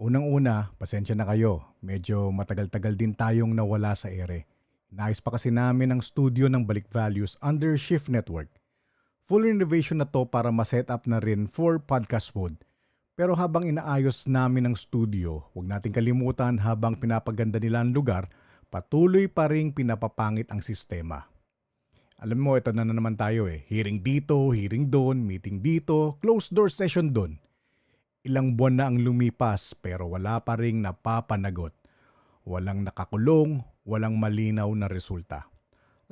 Unang-una, pasensya na kayo. Medyo matagal-tagal din tayong nawala sa ere. Nais pa kasi namin ang studio ng Balik Values under Shift Network. Full renovation na to para ma-set up na rin for podcast mode. Pero habang inaayos namin ang studio, huwag nating kalimutan habang pinapaganda nila ang lugar, patuloy pa ring pinapapangit ang sistema. Alam mo, ito na, na naman tayo eh. Hearing dito, hearing doon, meeting dito, closed door session doon. Ilang buwan na ang lumipas pero wala pa ring napapanagot. Walang nakakulong, walang malinaw na resulta.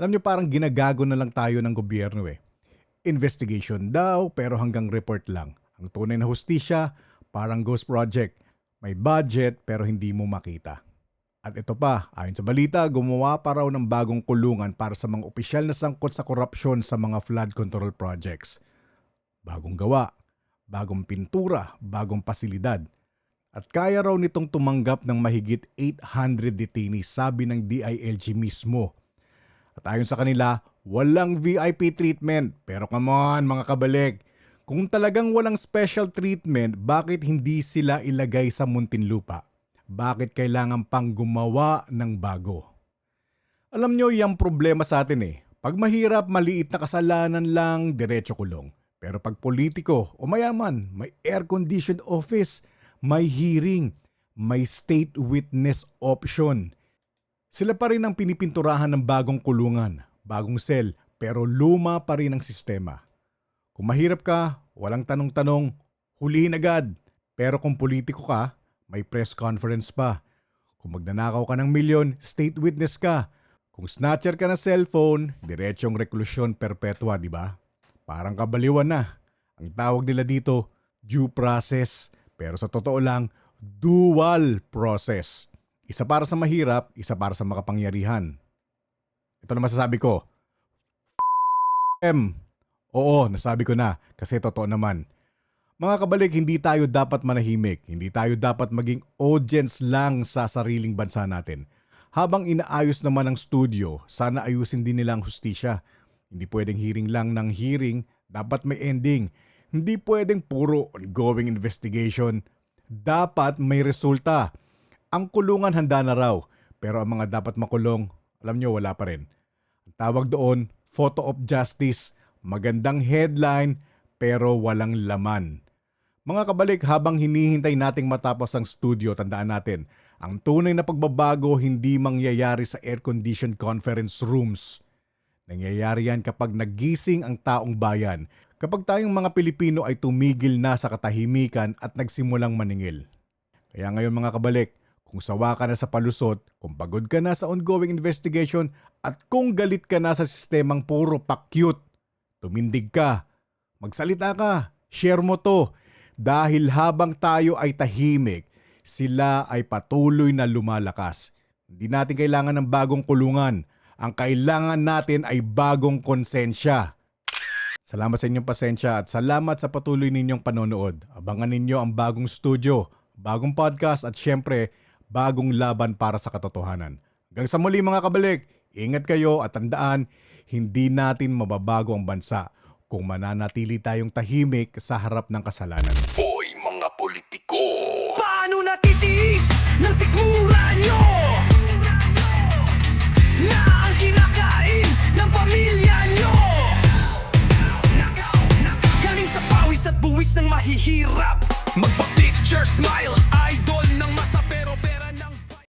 Alam niyo parang ginagago na lang tayo ng gobyerno eh. Investigation daw pero hanggang report lang. Ang tunay na hustisya, parang ghost project. May budget pero hindi mo makita. At ito pa, ayon sa balita, gumawa pa raw ng bagong kulungan para sa mga opisyal na sangkot sa korupsyon sa mga flood control projects. Bagong gawa, bagong pintura, bagong pasilidad. At kaya raw nitong tumanggap ng mahigit 800 detainees sabi ng DILG mismo. At ayon sa kanila, walang VIP treatment. Pero come on mga kabalik, kung talagang walang special treatment, bakit hindi sila ilagay sa Muntinlupa? Bakit kailangan pang gumawa ng bago? Alam nyo, yung problema sa atin eh. Pag mahirap, maliit na kasalanan lang, diretso kulong. Pero pag politiko o mayaman, may air-conditioned office, may hearing, may state witness option. Sila pa rin ang pinipinturahan ng bagong kulungan, bagong cell, pero luma pa rin ang sistema. Kung mahirap ka, walang tanong-tanong, hulihin agad. Pero kung politiko ka, may press conference pa. Kung magnanakaw ka ng milyon, state witness ka. Kung snatcher ka ng cellphone, diretsong reklusyon perpetua, di ba? Parang kabaliwan na. Ang tawag nila dito, due process. Pero sa totoo lang, dual process. Isa para sa mahirap, isa para sa makapangyarihan. Ito na masasabi ko. M. Oo, nasabi ko na kasi totoo naman. Mga kabalik, hindi tayo dapat manahimik. Hindi tayo dapat maging audience lang sa sariling bansa natin. Habang inaayos naman ang studio, sana ayusin din nila ang hustisya. Hindi pwedeng hearing lang ng hearing, dapat may ending. Hindi pwedeng puro ongoing investigation. Dapat may resulta. Ang kulungan handa na raw, pero ang mga dapat makulong, alam nyo wala pa rin. Ang tawag doon, photo of justice. Magandang headline, pero walang laman. Mga kabalik, habang hinihintay nating matapos ang studio, tandaan natin, ang tunay na pagbabago hindi mangyayari sa air-conditioned conference rooms. Nangyayari yan kapag nagising ang taong bayan, kapag tayong mga Pilipino ay tumigil na sa katahimikan at nagsimulang maningil. Kaya ngayon mga kabalik, kung sawa ka na sa palusot, kung pagod ka na sa ongoing investigation, at kung galit ka na sa sistemang puro pakyut, tumindig ka, magsalita ka, share mo to, dahil habang tayo ay tahimik, sila ay patuloy na lumalakas. Hindi natin kailangan ng bagong kulungan. Ang kailangan natin ay bagong konsensya. Salamat sa inyong pasensya at salamat sa patuloy ninyong panonood. Abangan ninyo ang bagong studio, bagong podcast at syempre, bagong laban para sa katotohanan. Hanggang sa muli mga kabalik, ingat kayo at tandaan, hindi natin mababago ang bansa kung mananatili tayong tahimik sa harap ng kasalanan. Hoy mga politiko! Paano natitiis ng sikmura Buwis ng mahihirap. Magpa-picture smile Idol ng masapit